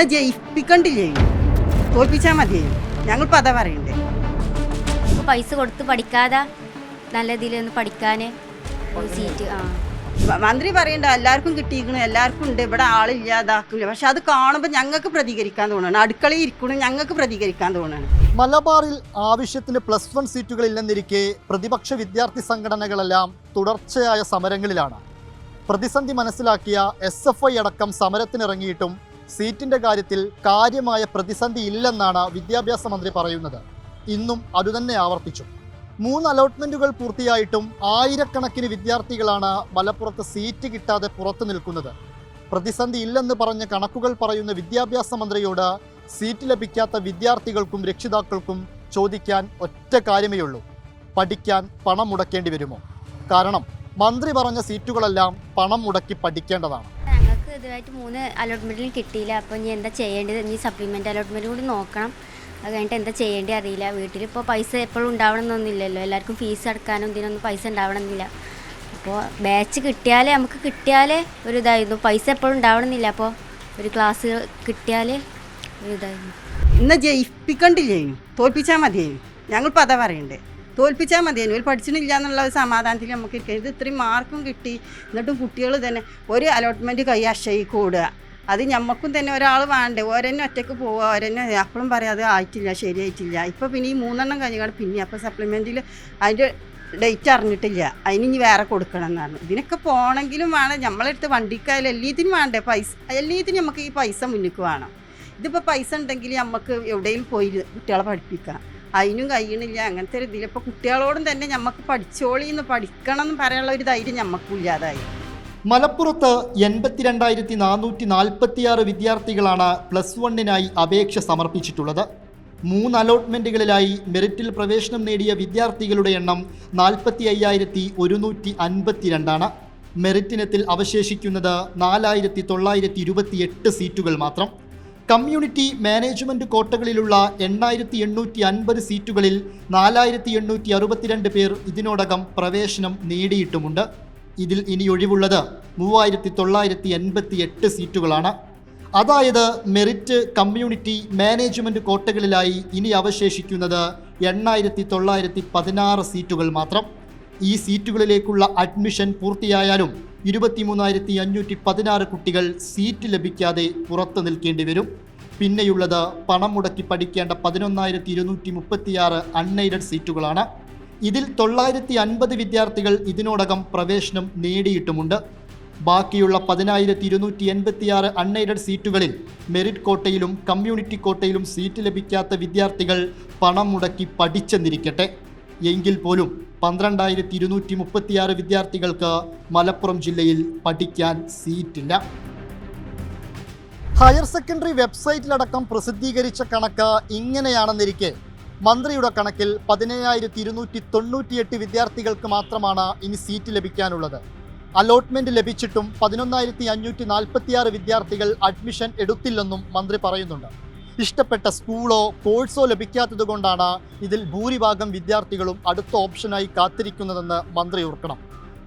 ഇന്ന് ജയിപ്പിക്കണ്ടില്ലേ? തോൽപ്പിച്ചാൽ മതിയേ. ഞങ്ങൾ പതാ പറയണ്ടേ. പൈസ കൊടുത്ത് പഠിക്കാതെ? നല്ല ഇതിലൊന്ന് പഠിക്കാൻ സീറ്റ് ആ. മന്ത്രി പറയണ്ട എല്ലാവർക്കും കിട്ടിയിരിക്കണു എല്ലാവർക്കും ഉണ്ട് ഇവിടെ ആളില്ലാതാക്കില്ല. പക്ഷെ അത് കാണുമ്പോൾ ഞങ്ങൾക്ക് പ്രതികരിക്കാൻ തോന്നണം അടുക്കളയിൽ ഇരിക്കണു ഞങ്ങൾക്ക് പ്രതികരിക്കാൻ തോന്നണം മലബാറിൽ ആവശ്യത്തിന് പ്ലസ് വൺ സീറ്റുകളില്ലെന്നിരിക്കെ പ്രതിപക്ഷ വിദ്യാർത്ഥി സംഘടനകളെല്ലാം തുടർച്ചയായ സമരങ്ങളിലാണ്. പ്രതിസന്ധി മനസ്സിലാക്കിയ എസ് എഫ് ഐ അടക്കം സമരത്തിനിറങ്ങിയിട്ടും സീറ്റിന്റെ കാര്യത്തിൽ കാര്യമായ പ്രതിസന്ധി ഇല്ലെന്നാണ് വിദ്യാഭ്യാസ മന്ത്രി പറയുന്നത്. ഇന്നും അതുതന്നെ ആവർത്തിച്ചു. മൂന്ന് അലോട്ട്മെന്റുകൾ പൂർത്തിയായിട്ടും ആയിരക്കണക്കിന് വിദ്യാർത്ഥികളാണ് മലപ്പുറത്ത് സീറ്റ് കിട്ടാതെ പുറത്തു നിൽക്കുന്നത്. പ്രതിസന്ധി ഇല്ലെന്ന് പറഞ്ഞ് കണക്കുകൾ പറയുന്ന വിദ്യാഭ്യാസ മന്ത്രിയോട് സീറ്റ് ലഭിക്കാത്ത വിദ്യാർത്ഥികൾക്കും രക്ഷിതാക്കൾക്കും ചോദിക്കാൻ ഒറ്റ കാര്യമേ ഉള്ളൂ. പഠിക്കാൻ പണം മുടക്കേണ്ടി വരുമോ? കാരണം മന്ത്രി പറഞ്ഞ സീറ്റുകളെല്ലാം പണം മുടക്കി പഠിക്കേണ്ടതാണ്. ഇതുമായിട്ട് മൂന്ന് അലോട്ട്മെന്റിൽ കിട്ടിയില്ല. അപ്പോൾ ഇനി എന്താ ചെയ്യേണ്ടത്? ഇനി സപ്ലിമെന്റ് അലോട്ട്മെന്റ് കൂടി നോക്കണം. അത് കഴിഞ്ഞിട്ട് എന്താ ചെയ്യേണ്ടത് അറിയില്ല. വീട്ടിൽ വീട്ടിലിപ്പോൾ പൈസ എപ്പോഴും ഉണ്ടാവണമെന്നൊന്നുമില്ലല്ലോ എല്ലാവർക്കും ഫീസ് അടക്കാനും ഇതിനൊന്നും പൈസ ഉണ്ടാവണമെന്നില്ല അപ്പോൾ ബാച്ച് കിട്ടിയാലേ നമുക്ക് കിട്ടിയാലേ ഒരു ഇതായിരുന്നു. പൈസ എപ്പോഴും ഉണ്ടാവണമെന്നില്ല അപ്പോൾ ഒരു ക്ലാസ് കിട്ടിയാലേ ഒരു ഇതായിരുന്നു. ഇന്ന് ജയിപ്പിക്കണ്ടില്ലേ? തോൽപ്പിച്ചാൽ മതിയേ? ഞങ്ങളിപ്പോൾ അതാ പറയണ്ടേ? തോൽപ്പിച്ചാൽ മതി. ഒരു പഠിച്ചിട്ടില്ല എന്നുള്ള ഒരു സമാധാനത്തിൽ നമുക്ക് ഇരിക്കാം. ഇത് ഇത്രയും മാർക്കും കിട്ടി. എന്നിട്ടും കുട്ടികൾ തന്നെ ഒരു അലോട്ട്മെന്റ് കൈ അക്ഷയി കൂടുക. അത് ഞമ്മക്കും തന്നെ ഒരാൾ വേണ്ടേ? ഓരെന്നെ ഒറ്റയ്ക്ക് പോവുക ഓരെന്നെ അപ്പോഴും പറയാം അത് ആയിട്ടില്ല ശരിയായിട്ടില്ല. ഇപ്പോൾ പിന്നെ ഈ മൂന്നെണ്ണം കഴിഞ്ഞാൽ പിന്നെ അപ്പോൾ സപ്ലിമെന്റിൽ അതിന്റെ ഡേറ്റ് അറിഞ്ഞിട്ടില്ല. അതിന് ഇനി വേറെ കൊടുക്കണം എന്ന് പറഞ്ഞു ഇതിനൊക്കെ പോകണമെങ്കിലും വേണം. നമ്മളെടുത്ത് വണ്ടിക്കായാലും എല്ലാത്തിനും വേണ്ടേ? പൈസ എല്ലാത്തിനും നമുക്ക് ഈ പൈസ മുന്നിക്ക് വേണം. ഇതിപ്പോൾ പൈസ ഉണ്ടെങ്കിൽ നമുക്ക് എവിടെയും പോയി കുട്ടികളെ പഠിപ്പിക്കാം. അതിനും കഴിയണില്ല അങ്ങനത്തെ ഒരു ഇതിൽ ഇപ്പോൾ കുട്ടികളോടും തന്നെ നമുക്ക് പഠിച്ചോളി എന്ന് പഠിക്കണം എന്ന് പറയാനുള്ള ഒരു ധൈര്യം ഞമ്മക്കും ഇല്ലാതായി. മലപ്പുറത്ത് എൺപത്തിരണ്ടായിരത്തി നാനൂറ്റി നാൽപ്പത്തിയാറ് വിദ്യാർത്ഥികളാണ് പ്ലസ് വണ്ണിനായി അപേക്ഷ സമർപ്പിച്ചിട്ടുള്ളത്. മൂന്ന് അലോട്ട്മെന്റുകളിലായി മെറിറ്റിൽ പ്രവേശനം നേടിയ വിദ്യാർത്ഥികളുടെ എണ്ണം നാൽപ്പത്തി അയ്യായിരത്തി ഒരുന്നൂറ്റി അൻപത്തിരണ്ടാണ് മെറിറ്റിനത്തിൽ അവശേഷിക്കുന്നത് നാലായിരത്തി തൊള്ളായിരത്തി ഇരുപത്തി എട്ട് സീറ്റുകൾ മാത്രം. കമ്മ്യൂണിറ്റി മാനേജ്മെന്റ് കോട്ടകളിലുള്ള എണ്ണായിരത്തി എണ്ണൂറ്റി അൻപത് സീറ്റുകളിൽ നാലായിരത്തി എണ്ണൂറ്റി അറുപത്തിരണ്ട് പേർ ഇതിനോടകം പ്രവേശനം നേടിയിട്ടുമുണ്ട്. ഇതിൽ ഇനി ഒഴിവുള്ളത് മൂവായിരത്തി തൊള്ളായിരത്തി എൺപത്തി എട്ട് സീറ്റുകളാണ്. അതായത് മെറിറ്റ് കമ്മ്യൂണിറ്റി മാനേജ്മെന്റ് കോട്ടകളിലായി ഇനി അവശേഷിക്കുന്നത് എണ്ണായിരത്തി തൊള്ളായിരത്തി പതിനാറ് സീറ്റുകൾ മാത്രം. ഈ സീറ്റുകളിലേക്കുള്ള അഡ്മിഷൻ പൂർത്തിയായാലും ഇരുപത്തിമൂന്നായിരത്തി അഞ്ഞൂറ്റി പതിനാറ് കുട്ടികൾ സീറ്റ് ലഭിക്കാതെ പുറത്തു നിൽക്കേണ്ടി വരും. പിന്നെയുള്ളത് പണം മുടക്കി പഠിക്കേണ്ട പതിനൊന്നായിരത്തി ഇരുന്നൂറ്റി മുപ്പത്തിയാറ് അൺഎയ്ഡഡ് സീറ്റുകളാണ്. ഇതിൽ തൊള്ളായിരത്തി അൻപത് വിദ്യാർത്ഥികൾ ഇതിനോടകം പ്രവേശനം നേടിയിട്ടുമുണ്ട്. ബാക്കിയുള്ള പതിനായിരത്തി ഇരുന്നൂറ്റി എൺപത്തിയാറ് അൺഎയ്ഡഡ് സീറ്റുകളിൽ മെറിറ്റ് കോട്ടയിലും കമ്മ്യൂണിറ്റി കോട്ടയിലും സീറ്റ് ലഭിക്കാത്ത വിദ്യാർത്ഥികൾ പണം മുടക്കി പഠിച്ചെന്നിരിക്കട്ടെ. എങ്കിൽ പോലും പന്ത്രണ്ടായിരത്തി ഇരുന്നൂറ്റി മുപ്പത്തിയാറ് വിദ്യാർത്ഥികൾക്ക് മലപ്പുറം ജില്ലയിൽ പഠിക്കാൻ സീറ്റില്ല. ഹയർ സെക്കൻഡറി വെബ്സൈറ്റിലടക്കം പ്രസിദ്ധീകരിച്ച കണക്ക് ഇങ്ങനെയാണെന്നിരിക്കെ. മന്ത്രിയുടെ കണക്കിൽ പതിനേഴായിരത്തി ഇരുന്നൂറ്റി തൊണ്ണൂറ്റിയെട്ട് വിദ്യാർത്ഥികൾക്ക് മാത്രമാണ് ഇനി സീറ്റ് ലഭിക്കാനുള്ളത്. അലോട്ട്മെന്റ് ലഭിച്ചിട്ടും പതിനൊന്നായിരത്തി അഞ്ഞൂറ്റി നാൽപ്പത്തിയാറ് വിദ്യാർത്ഥികൾ അഡ്മിഷൻ എടുത്തില്ലെന്നും മന്ത്രി പറയുന്നുണ്ട്. ഇഷ്ടപ്പെട്ട സ്കൂളോ കോഴ്സോ ലഭിക്കാത്തത് കൊണ്ടാണ് ഇതിൽ ഭൂരിഭാഗം വിദ്യാർത്ഥികളും അടുത്ത ഓപ്ഷനായി കാത്തിരിക്കുന്നതെന്ന് മന്ത്രി ഓർക്കണം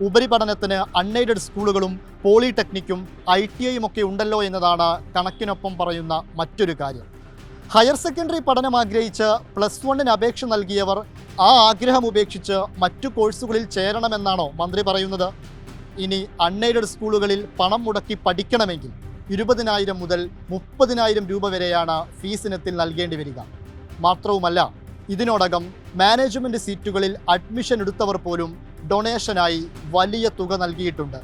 ഉപരിപഠനത്തിന് അൺഎയ്ഡഡ് സ്കൂളുകളും പോളിടെക്നിക്കും ഐ ടി ഐയും ഒക്കെ ഉണ്ടല്ലോ എന്നതാണ് കണക്കിനൊപ്പം പറയുന്ന മറ്റൊരു കാര്യം. ഹയർ സെക്കൻഡറി പഠനം ആഗ്രഹിച്ച് പ്ലസ് വണ്ണിന് അപേക്ഷ നൽകിയവർ ആ ആഗ്രഹം ഉപേക്ഷിച്ച് മറ്റു കോഴ്സുകളിൽ ചേരണമെന്നാണോ മന്ത്രി പറയുന്നത്? ഇനി അൺഎയ്ഡഡ് സ്കൂളുകളിൽ പണം മുടക്കി പഠിക്കണമെങ്കിൽ ഇരുപതിനായിരം മുതൽ മുപ്പതിനായിരം രൂപ വരെയാണ് ഫീസ് ഇനത്തിൽ നൽകേണ്ടി വരിക. മാത്രവുമല്ല ഇതിനോടകം മാനേജ്മെന്റ് സീറ്റുകളിൽ അഡ്മിഷൻ എടുത്തവർ പോലും ഡൊണേഷനായി വലിയ തുക നൽകിയിട്ടുണ്ട്.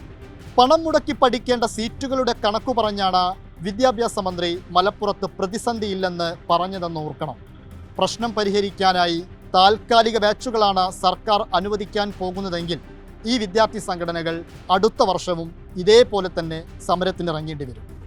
പണം മുടക്കി പഠിക്കേണ്ട സീറ്റുകളുടെ കണക്കു പറഞ്ഞാണ് വിദ്യാഭ്യാസ മന്ത്രി മലപ്പുറത്ത് പ്രതിസന്ധിയില്ലെന്ന് പറഞ്ഞതെന്ന് ഓർക്കണം. പ്രശ്നം പരിഹരിക്കാനായി താൽക്കാലിക ബാച്ചുകളാണ് സർക്കാർ അനുവദിക്കാൻ പോകുന്നതെങ്കിൽ ഈ വിദ്യാർത്ഥി സംഘടനകൾ അടുത്ത വർഷവും ഇതേപോലെ തന്നെ സമരത്തിനിറങ്ങേണ്ടി വരും.